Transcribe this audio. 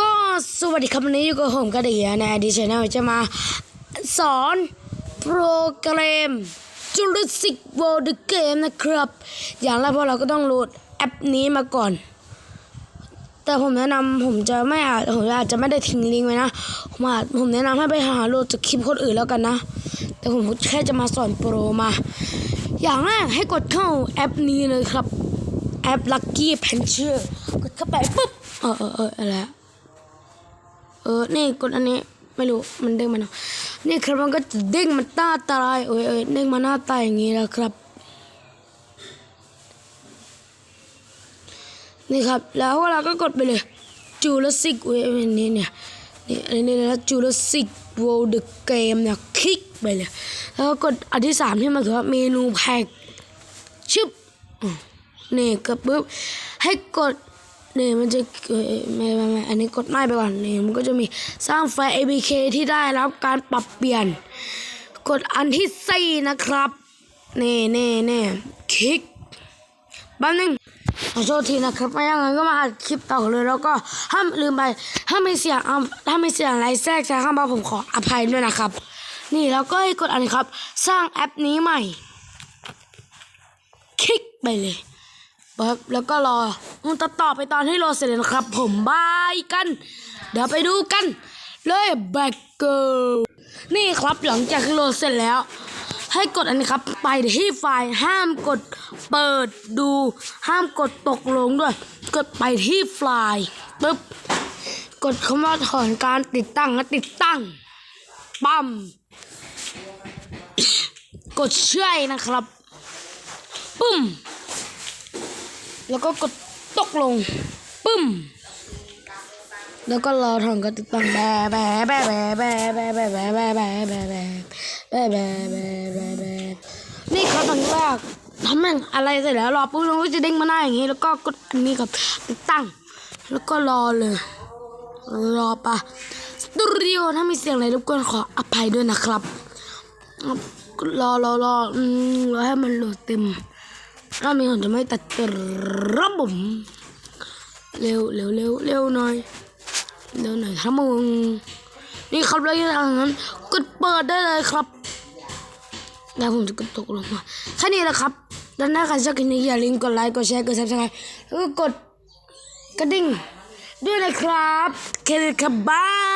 ก็สวัสดีครับวันนี้อยู่กับผมกระเดียในดีชแนลจะมาสอนโปรแกรม Jurassic World The Game นะครับ อย่างแรกพวกเราก็ต้องโหลดแอปนี้มาก่อน แต่ผมแนะนำผมจะไม่อาจผมอาจจะไม่ได้ทิ้งลิงก์ไว้นะ ผมอาจผมแนะนำให้ไปหาโหลดจากคลิปคนอื่นแล้วกันนะ แต่ผมแค่จะมาสอนโปรมา อย่างแรกให้กดเข้าแอปนี้เลยครับ แอป Lucky Puncher กดเข้าไปปุ๊บเออเออเอออะไรเออนี่กดอันนี้ไม่รู้มันเด้งมาเนาะนี่ครับมันก็จะเด้งมาหน้าตาลายเอ้ยเอ้ยเด้งมาหน้าตาอย่างนี้แล้วครับ นี่ครับ แล้วเราก็กดไปเลย Jurassic เว้ยอันนี้เนี่ยนี่อันนี้นะ Jurassic World The Game เนี่ยคลิกไปเลย แล้วก็กดอันที่สามที่มันคือว่าเมนูแพ็กชึบอ นี่ก็ปุ๊บให้กดนี่มันจะไม่ไม่ไม่อันนี้กดไม่ไปก่อนนี่มันก็จะมีสร้างไฟล์ APK ที่ได้รับการปรับเปลี่ยน กดอันที่สี่นะครับนี่นี่นี่คลิกแป๊บนึงขอโทษทีนะครับไม่อย่างนั้นก็มาอัดคลิปต่อเลย แล้วก็ห้ามลืมไปถ้าไม่เสียงอะถ้าไม่เสียงอะไรแทรกแซงเข้ามาผมขออภัยด้วยนะครับ นี่แล้วก็ให้กดอันนี้ครับ สร้างแอปนี้ใหม่ คลิกไปเลย ปั๊บแล้วก็รอมันจะต่อไปตอนที่รอเสร็จนะครับ ผมบายกัน เดี๋ยวไปดูกัน เลยแบกเกอร์นี่ครับหลังจากที่โหลดเสร็จแล้ว ให้กดอันนี้ครับ ไปที่ไฟล์ห้ามกดเปิดดู ห้ามกดตกลงด้วย กดไปที่ไฟล์ปึ๊บกดคำว่าถอนการติดตั้งและติดตั้งปั๊มกดเชื่อนะครับ ปึ้ม แล้วก็กดตกลงปึ้ม แล้วก็รอถอนการติดตั้งแบะแบะแบะแบะแบะแบะแบะแบะแบะแบะแบะแบะแบะแบะแบะแบะแบะนี่ครับตอนแรกทำแม่งอะไรเสร็จแล้วรอปุ๊บมันก็จะเด้งมาหน้าอย่างนี้แล้วก็กดอันนี้ครับติดตั้งแล้วก็รอเลยรอปะสตูดิโอถ้ามีเสียงอะไรรบกวนขออภัยด้วยนะครับรอรอรออืมรอให้มันโหลดเต็มามีคนจะไม่ตัดระผมเร็วเร็วเร็วเร็วหน่อยเร็วหน่อยครับมึงนี่ครับแล้วอย่างนั้นกดเปิดได้เลยครับแล้วผมจะกดตกลงมาแค่นี้แหละครับแล้วถ้าใครชอบคลิปนี้อย่าลืมกดไลค์กดแชร์กดซับสไครต์แล้วก็กดกระดิ่งด้วยนะครับแค่นี้ครับบาย